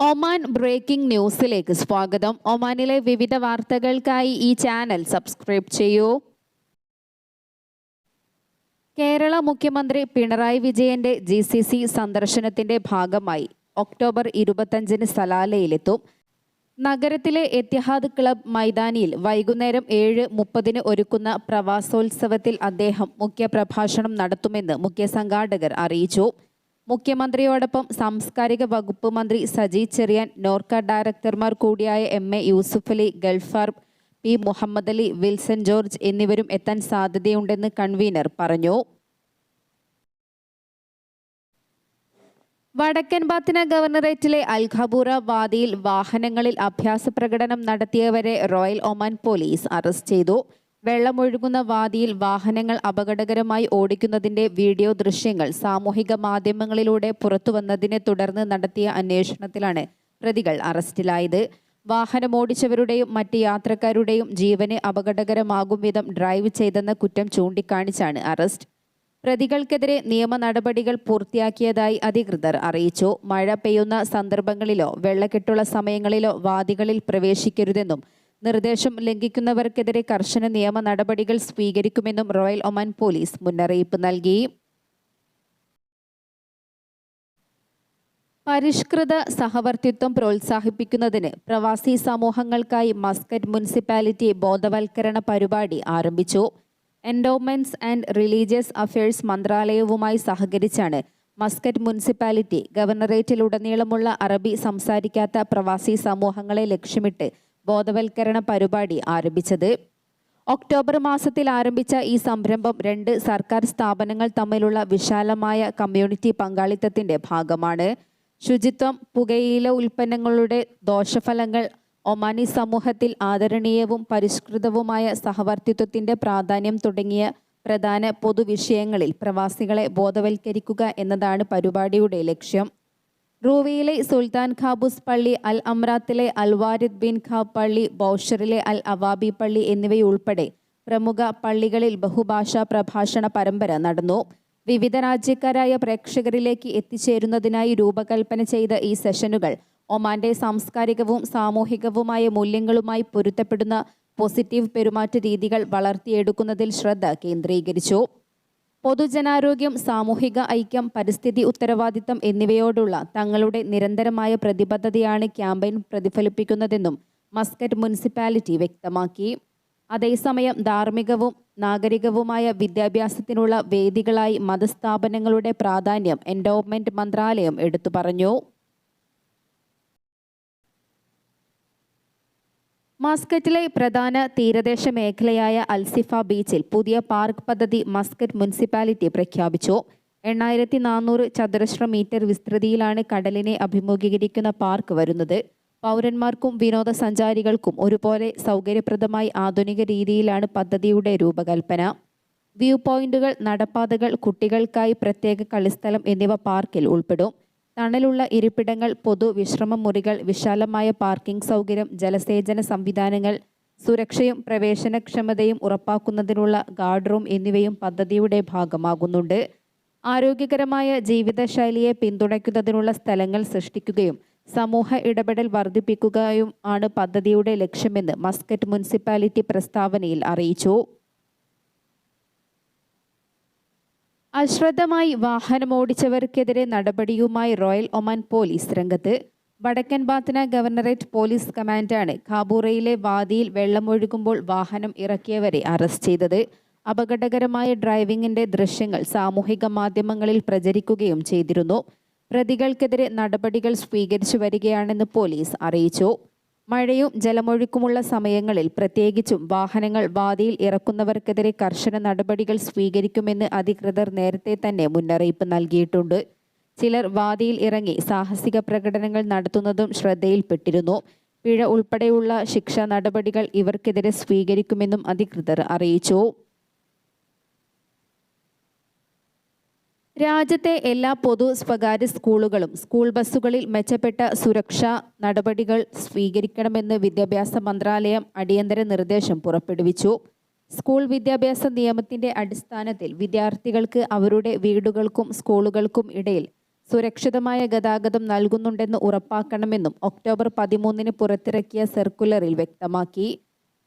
Oman breaking ന്യൂസിലേക്ക് സ്വാഗതം. ഒമാനിലെ വിവിധ വാർത്തകൾക്കായി ഈ ചാനൽ സബ്സ്ക്രൈബ് ചെയ്യൂ. കേരള മുഖ്യമന്ത്രി പിണറായി വിജയന്റെ ജി സി സി സന്ദർശനത്തിന്റെ ഭാഗമായി ഒക്ടോബർ ഇരുപത്തഞ്ചിന് സലാലയിലെത്തും. നഗരത്തിലെ എത്തിഹാദ് ക്ലബ് മൈതാനിയിൽ വൈകുന്നേരം ഏഴ് മുപ്പതിന് ഒരുക്കുന്ന പ്രവാസോത്സവത്തിൽ അദ്ദേഹം മുഖ്യപ്രഭാഷണം നടത്തുമെന്ന് മുഖ്യ സംഘാടകർ അറിയിച്ചു. മുഖ്യമന്ത്രിയോടൊപ്പം സാംസ്കാരിക വകുപ്പ് മന്ത്രി സജി ചെറിയാൻ നോർക്ക ഡയറക്ടർമാർ കൂടിയായ M A Yusuf Ali Gulfar P Muhammad Ali Wilson George എന്നിവരും എത്താൻ സാധ്യതയുണ്ടെന്ന് കൺവീനർ പറഞ്ഞു. വടക്കൻ ബാത്തിന ഗവർണറേറ്റിലെ അൽഖബൂറ വാദിയിൽ വാഹനങ്ങളിൽ അഭ്യാസ പ്രകടനം നടത്തിയവരെ റോയൽ ഒമാൻ പോലീസ് അറസ്റ്റ് ചെയ്തു. വെള്ളമൊഴുകുന്ന വാദിയിൽ വാഹനങ്ങൾ അപകടകരമായി ഓടിക്കുന്നതിന്റെ വീഡിയോ ദൃശ്യങ്ങൾ സാമൂഹിക മാധ്യമങ്ങളിലൂടെ പുറത്തുവന്നതിനെ തുടർന്ന് നടത്തിയ അന്വേഷണത്തിലാണ് പ്രതികൾ അറസ്റ്റിലായത്. വാഹനമോടിച്ചവരുടെയും മറ്റ് യാത്രക്കാരുടെയും ജീവന് അപകടകരമാകും വിധം ഡ്രൈവ് ചെയ്തെന്ന കുറ്റം ചൂണ്ടിക്കാണിച്ചാണ് അറസ്റ്റ്. പ്രതികൾക്കെതിരെ നിയമ നടപടികൾ പൂർത്തിയാക്കിയതായി അധികൃതർ അറിയിച്ചു. മഴ പെയ്യുന്ന സന്ദർഭങ്ങളിലോ വെള്ളക്കെട്ടുള്ള സമയങ്ങളിലോ വാദികളിൽ പ്രവേശിക്കരുതെന്നും നിർദ്ദേശം ലംഘിക്കുന്നവർക്കെതിരെ കർശന നിയമ നടപടികൾ സ്വീകരിക്കുമെന്നും റോയൽ ഒമാൻ പോലീസ് മുന്നറിയിപ്പ് നൽകി. പരിഷ്കൃത സഹവർത്തിത്വം പ്രോത്സാഹിപ്പിക്കുന്നതിന് പ്രവാസി സമൂഹങ്ങൾക്കായി മസ്കറ്റ് മുനിസിപ്പാലിറ്റി ബോധവൽക്കരണ പരിപാടി ആരംഭിച്ചു. എൻഡോമെന്റ്സ് ആൻഡ് റിലീജിയസ് അഫയേഴ്സ് മന്ത്രാലയവുമായി സഹകരിച്ചാണ് മസ്കറ്റ് മുനിസിപ്പാലിറ്റി ഗവർണറേറ്റിലുടനീളമുള്ള അറബി സംസാരിക്കാത്ത പ്രവാസി സമൂഹങ്ങളെ ലക്ഷ്യമിട്ട് ബോധവൽക്കരണ പരിപാടി ആരംഭിച്ചത്. ഒക്ടോബർ മാസത്തിൽ ആരംഭിച്ച ഈ സംരംഭം രണ്ട് സർക്കാർ സ്ഥാപനങ്ങൾ തമ്മിലുള്ള വിശാലമായ കമ്മ്യൂണിറ്റി പങ്കാളിത്തത്തിന്റെ ഭാഗമാണ്. ശുചിത്വം പുകയില ഉൽപ്പന്നങ്ങളുടെ ദോഷഫലങ്ങൾ ഒമാനി സമൂഹത്തിൽ ആദരണീയവും പരിഷ്കൃതവുമായ സഹവർത്തിത്വത്തിന്റെ പ്രാധാന്യം തുടങ്ങിയ പ്രധാന പൊതുവിഷയങ്ങളിൽ പ്രവാസികളെ ബോധവൽക്കരിക്കുക എന്നതാണ് പരിപാടിയുടെ ലക്ഷ്യം. റൂവിയിലെ സുൽത്താൻ ഖാബൂസ് പള്ളി അൽ അമ്രാത്തിലെ അൽ വാരിദ് ബിൻ ഖാബ് പള്ളി ബൗഷറിലെ അൽ അവാബി പള്ളി എന്നിവയുൾപ്പെടെ പ്രമുഖ പള്ളികളിൽ ബഹുഭാഷാ പ്രഭാഷണ പരമ്പര നടന്നു. വിവിധ രാജ്യക്കാരായ പ്രേക്ഷകരിലേക്ക് എത്തിച്ചേരുന്നതിനായി രൂപകൽപ്പന ചെയ്ത ഈ സെഷനുകൾ ഒമാന്റെ സാംസ്കാരികവും സാമൂഹികവുമായ മൂല്യങ്ങളുമായി പൊരുത്തപ്പെടുന്ന പോസിറ്റീവ് പെരുമാറ്റ രീതികൾ വളർത്തിയെടുക്കുന്നതിൽ ശ്രദ്ധ കേന്ദ്രീകരിച്ചു. പൊതുജനാരോഗ്യം സാമൂഹിക ഐക്യം പരിസ്ഥിതി ഉത്തരവാദിത്തം എന്നിവയോടുള്ള തങ്ങളുടെ നിരന്തരമായ പ്രതിബദ്ധതയാണ് ക്യാമ്പയിൻ പ്രതിഫലിപ്പിക്കുന്നതെന്നും മസ്കറ്റ് മുനിസിപ്പാലിറ്റി വ്യക്തമാക്കി. അതേസമയം ധാർമ്മികവും നാഗരികവുമായ വിദ്യാഭ്യാസത്തിനുള്ള വേദികളായി മതസ്ഥാപനങ്ങളുടെ പ്രാധാന്യം എൻഡോവ്മെന്റ് മന്ത്രാലയം എടുത്തു പറഞ്ഞു. മസ്കറ്റിലെ പ്രധാന തീരദേശ മേഖലയായ അൽസിഫ ബീച്ചിൽ പുതിയ പാർക്ക് പദ്ധതി മസ്കറ്റ് മുനിസിപ്പാലിറ്റി പ്രഖ്യാപിച്ചു. എണ്ണായിരത്തി നാനൂറ് ചതുരശ്ര മീറ്റർ വിസ്തൃതിയിലാണ് കടലിനെ അഭിമുഖീകരിക്കുന്ന പാർക്ക് വരുന്നത്. പൗരന്മാർക്കും വിനോദസഞ്ചാരികൾക്കും ഒരുപോലെ സൗകര്യപ്രദമായി ആധുനിക രീതിയിലാണ് പദ്ധതിയുടെ രൂപകൽപ്പന. വ്യൂ പോയിന്റുകൾ നടപ്പാതകൾ കുട്ടികൾക്കായി പ്രത്യേക കളിസ്ഥലം എന്നിവ പാർക്കിൽ ഉൾപ്പെടും. തണലുള്ള ഇരിപ്പിടങ്ങൾ പൊതു വിശ്രമ മുറികൾ വിശാലമായ പാർക്കിംഗ് സൗകര്യം ജലസേചന സംവിധാനങ്ങൾ സുരക്ഷയും പ്രവേശനക്ഷമതയും ഉറപ്പാക്കുന്നതിനുള്ള ഗാർഡ് റൂം എന്നിവയും പദ്ധതിയുടെ ഭാഗമാകുന്നുണ്ട്. ആരോഗ്യകരമായ ജീവിതശൈലിയെ പിന്തുണയ്ക്കുന്നതിനുള്ള സ്ഥലങ്ങൾ സൃഷ്ടിക്കുകയും സമൂഹ ഇടപെടൽ വർദ്ധിപ്പിക്കുകയും ആണ് പദ്ധതിയുടെ ലക്ഷ്യമെന്ന് മസ്കറ്റ് മുനിസിപ്പാലിറ്റി പ്രസ്താവനയിൽ അറിയിച്ചു. അശ്രദ്ധമായി വാഹനമോടിച്ചവർക്കെതിരെ നടപടിയുമായി റോയൽ ഒമാൻ പോലീസ് രംഗത്ത്. വടക്കൻ ബാത്തന ഗവർണറേറ്റ് പോലീസ് കമാൻഡാണ് കാബൂറയിലെ വാദിയിൽ വെള്ളമൊഴുകുമ്പോൾ വാഹനം ഇറക്കിയവരെ അറസ്റ്റ് ചെയ്തത്. അപകടകരമായ ഡ്രൈവിംഗിന്റെ ദൃശ്യങ്ങൾ സാമൂഹിക മാധ്യമങ്ങളിൽ പ്രചരിക്കുകയും ചെയ്തിരുന്നു. പ്രതികൾക്കെതിരെ നടപടികൾ സ്വീകരിച്ചു വരികയാണെന്ന് പോലീസ് അറിയിച്ചു. മഴയും ജലമൊഴുക്കുമുള്ള സമയങ്ങളിൽ പ്രത്യേകിച്ചും വാഹനങ്ങൾ വാതിയിൽ ഇറക്കുന്നവർക്കെതിരെ കർശന നടപടികൾ സ്വീകരിക്കുമെന്ന് അധികൃതർ നേരത്തെ തന്നെ മുന്നറിയിപ്പ് നൽകിയിട്ടുണ്ട്. ചിലർ വാതിയിൽ ഇറങ്ങി സാഹസിക പ്രകടനങ്ങൾ നടത്തുന്നതും ശ്രദ്ധയിൽപ്പെട്ടിരുന്നു. പിഴ ഉൾപ്പെടെയുള്ള ശിക്ഷാ നടപടികൾ ഇവർക്കെതിരെ സ്വീകരിക്കുമെന്നും അധികൃതർ അറിയിച്ചു. രാജ്യത്തെ എല്ലാ പൊതു സ്വകാര്യ സ്കൂളുകളും സ്കൂൾ ബസ്സുകളിൽ മെച്ചപ്പെട്ട സുരക്ഷാ നടപടികൾ സ്വീകരിക്കണമെന്ന് വിദ്യാഭ്യാസ മന്ത്രാലയം അടിയന്തര നിർദ്ദേശം പുറപ്പെടുവിച്ചു. സ്കൂൾ വിദ്യാഭ്യാസ നിയമത്തിന്റെ അടിസ്ഥാനത്തിൽ വിദ്യാർത്ഥികൾക്ക് അവരുടെ വീടുകൾക്കും സ്കൂളുകൾക്കും ഇടയിൽ സുരക്ഷിതമായ ഗതാഗതം നൽകുന്നുണ്ടെന്ന് ഉറപ്പാക്കണമെന്നും ഒക്ടോബർ പതിമൂന്നിന് പുറത്തിറക്കിയ സർക്കുലറിൽ വ്യക്തമാക്കി.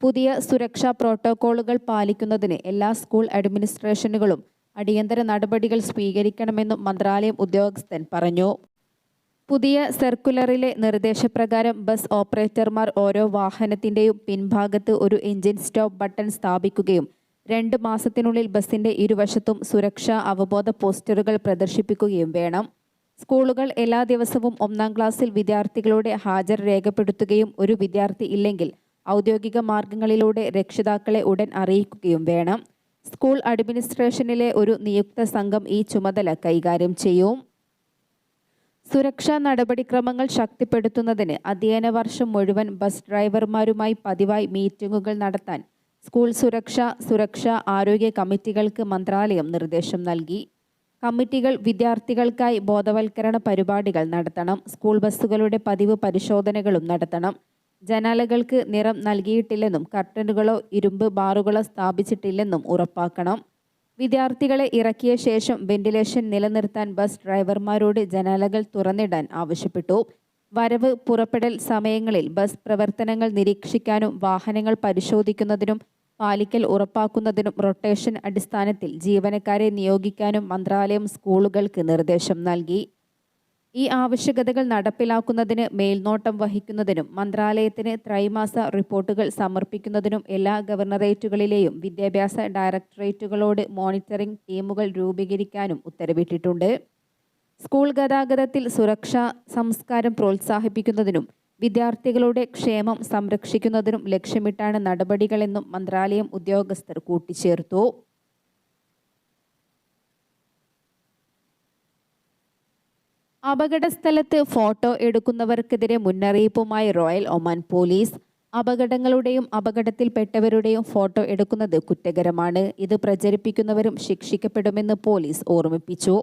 പുതിയ സുരക്ഷാ പ്രോട്ടോക്കോളുകൾ പാലിക്കുന്നതിന് എല്ലാ സ്കൂൾ അഡ്മിനിസ്ട്രേഷനുകളും അടിയന്തര നടപടികൾ സ്വീകരിക്കണമെന്നും മന്ത്രാലയം ഉദ്യോഗസ്ഥൻ പറഞ്ഞു. പുതിയ സർക്കുലറിലെ നിർദ്ദേശപ്രകാരം ബസ് ഓപ്പറേറ്റർമാർ ഓരോ വാഹനത്തിന്റെയും പിൻഭാഗത്ത് ഒരു എഞ്ചിൻ സ്റ്റോപ്പ് ബട്ടൺ സ്ഥാപിക്കുകയും രണ്ട് മാസത്തിനുള്ളിൽ ബസ്സിന്റെ ഇരുവശത്തും സുരക്ഷാ അവബോധ പോസ്റ്ററുകൾ പ്രദർശിപ്പിക്കുകയും വേണം. സ്കൂളുകൾ എല്ലാ ദിവസവും ഒന്നാം ക്ലാസ്സിൽ വിദ്യാർത്ഥികളുടെ ഹാജർ രേഖപ്പെടുത്തുകയും ഒരു വിദ്യാർത്ഥി ഇല്ലെങ്കിൽ ഔദ്യോഗിക മാർഗങ്ങളിലൂടെ രക്ഷിതാക്കളെ ഉടൻ അറിയിക്കുകയും വേണം. സ്കൂൾ അഡ്മിനിസ്ട്രേഷനിലെ ഒരു നിയുക്ത സംഘം ഈ ചുമതല കൈകാര്യം ചെയ്യും. സുരക്ഷാ നടപടിക്രമങ്ങൾ ശക്തിപ്പെടുത്തുന്നതിന് അധ്യയന വർഷം മുഴുവൻ ബസ് ഡ്രൈവർമാരുമായി പതിവായി മീറ്റിംഗുകൾ നടത്താൻ സ്കൂൾ സുരക്ഷ സുരക്ഷ ആരോഗ്യ കമ്മിറ്റികൾക്ക് മന്ത്രാലയം നിർദ്ദേശം നൽകി. കമ്മിറ്റികൾ വിദ്യാർത്ഥികൾക്കായി ബോധവൽക്കരണ പരിപാടികൾ നടത്തണം. സ്കൂൾ ബസ്സുകളുടെ പതിവ് പരിശോധനകളും നടത്തണം. ജനാലകൾക്ക് നിറം നൽകിയിട്ടില്ലെന്നും കർട്ടനുകളോ ഇരുമ്പ് ബാറുകളോ സ്ഥാപിച്ചിട്ടില്ലെന്നും ഉറപ്പാക്കണം. വിദ്യാർത്ഥികളെ ഇറക്കിയ ശേഷം വെന്റിലേഷൻ നിലനിർത്താൻ ബസ് ഡ്രൈവർമാരോട് ജനാലകൾ തുറന്നിടാൻ ആവശ്യപ്പെട്ടു. വരവ് പുറപ്പെടൽ സമയങ്ങളിൽ ബസ് പ്രവർത്തനങ്ങൾ നിരീക്ഷിക്കാനും വാഹനങ്ങൾ പരിശോധിക്കുന്നതിനും പാലിക്കൽ ഉറപ്പാക്കുന്നതിനും റൊട്ടേഷൻ അടിസ്ഥാനത്തിൽ ജീവനക്കാരെ നിയോഗിക്കാനും മന്ത്രാലയം സ്കൂളുകൾക്ക് നിർദ്ദേശം നൽകി. ഈ ആവശ്യകതകൾ നടപ്പിലാക്കുന്നതിന് മേൽനോട്ടം വഹിക്കുന്നതിനും മന്ത്രാലയത്തിന് ത്രൈമാസ റിപ്പോർട്ടുകൾ സമർപ്പിക്കുന്നതിനും എല്ലാ ഗവർണറേറ്റുകളിലെയും വിദ്യാഭ്യാസ ഡയറക്ടറേറ്റുകളോട് മോണിറ്ററിംഗ് ടീമുകൾ രൂപീകരിക്കാനും ഉത്തരവിട്ടിട്ടുണ്ട്. സ്കൂൾ ഗതാഗതത്തിൽ സുരക്ഷാ സംസ്കാരം പ്രോത്സാഹിപ്പിക്കുന്നതിനും വിദ്യാർത്ഥികളുടെ ക്ഷേമം സംരക്ഷിക്കുന്നതിനും ലക്ഷ്യമിട്ടാണ് നടപടികളെന്നും മന്ത്രാലയം ഉദ്യോഗസ്ഥർ കൂട്ടിച്ചേർത്തു. അപകടസ്ഥലത്ത് ഫോട്ടോ എടുക്കുന്നവർക്കെതിരെ മുന്നറിയിപ്പുമായി റോയൽ ഒമാൻ പോലീസ്. അപകടങ്ങളുടെയും അപകടത്തിൽപ്പെട്ടവരുടെയും ഫോട്ടോ എടുക്കുന്നത് കുറ്റകരമാണ്. ഇത് പ്രചരിപ്പിക്കുന്നവരും ശിക്ഷിക്കപ്പെടുമെന്ന് പോലീസ് ഓർമ്മിപ്പിച്ചു.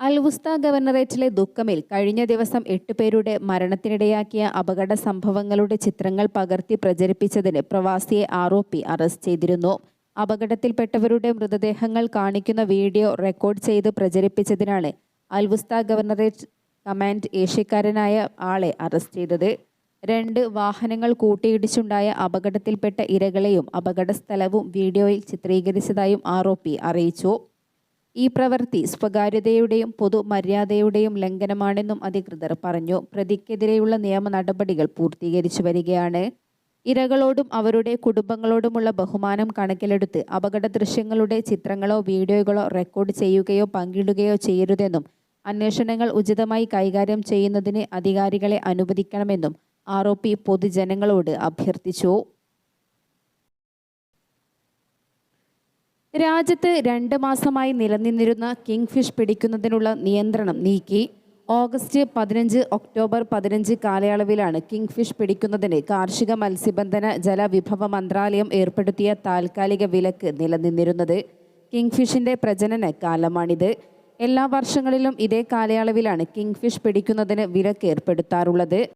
അൽവുസ്ത ഗവർണറേറ്റിലെ ദുഃഖമിൽ കഴിഞ്ഞ ദിവസം എട്ട് പേരുടെ മരണത്തിനിടയാക്കിയ അപകട സംഭവങ്ങളുടെ ചിത്രങ്ങൾ പകർത്തി പ്രചരിപ്പിച്ചതിന് പ്രവാസിയെ ആരോപി അറസ്റ്റ് ചെയ്തിരുന്നു. അപകടത്തിൽപ്പെട്ടവരുടെ മൃതദേഹങ്ങൾ കാണിക്കുന്ന വീഡിയോ റെക്കോർഡ് ചെയ്ത് പ്രചരിപ്പിച്ചതിനാണ് അൽവുസ്ത ഗവർണറേറ്റ് കമാൻഡ് ഏഷ്യക്കാരനായ ആളെ അറസ്റ്റ് ചെയ്തത്. രണ്ട് വാഹനങ്ങൾ കൂട്ടിയിടിച്ചുണ്ടായ അപകടത്തിൽപ്പെട്ട ഇരകളെയും അപകടസ്ഥലവും വീഡിയോയിൽ ചിത്രീകരിച്ചതായും ആരോപി അറിയിച്ചു. ഈ പ്രവൃത്തി സ്വകാര്യതയുടെയും പൊതുമര്യാദയുടെയും ലംഘനമാണെന്നും അധികൃതർ പറഞ്ഞു. പ്രതിക്കെതിരെയുള്ള നിയമ നടപടികൾ പൂർത്തീകരിച്ചു വരികയാണ്. ഇരകളോടും അവരുടെ കുടുംബങ്ങളോടുമുള്ള ബഹുമാനം കണക്കിലെടുത്ത് അപകട ദൃശ്യങ്ങളുടെ ചിത്രങ്ങളോ വീഡിയോകളോ റെക്കോർഡ് ചെയ്യുകയോ പങ്കിടുകയോ ചെയ്യരുതെന്നും അന്വേഷണങ്ങൾ ഉചിതമായി കൈകാര്യം ചെയ്യുന്നതിന് അധികാരികളെ അനുവദിക്കണമെന്നും ആരോപി പൊതുജനങ്ങളോട് അഭ്യർത്ഥിച്ചു. രാജ്യത്ത് രണ്ട് മാസമായി നിലനിന്നിരുന്ന കിങ് ഫിഷ് പിടിക്കുന്നതിനുള്ള നിയന്ത്രണം നീക്കി. ഓഗസ്റ്റ് പതിനഞ്ച് ഒക്ടോബർ പതിനഞ്ച് കാലയളവിലാണ് കിങ് ഫിഷ് പിടിക്കുന്നതിന് കാർഷിക മത്സ്യബന്ധന ജലവിഭവ മന്ത്രാലയം ഏർപ്പെടുത്തിയ താൽക്കാലിക വിലക്ക് നിലനിന്നിരുന്നത്. കിങ് ഫിഷിന്റെ പ്രജനന കാലമാണിത് എല്ലാ വർഷങ്ങളിലും ഇതേ കാലയളവിലാണ് കിങ് ഫിഷ് പിടിക്കുന്നതിന് വിലക്ക് ഏർപ്പെടുത്താറുള്ളത്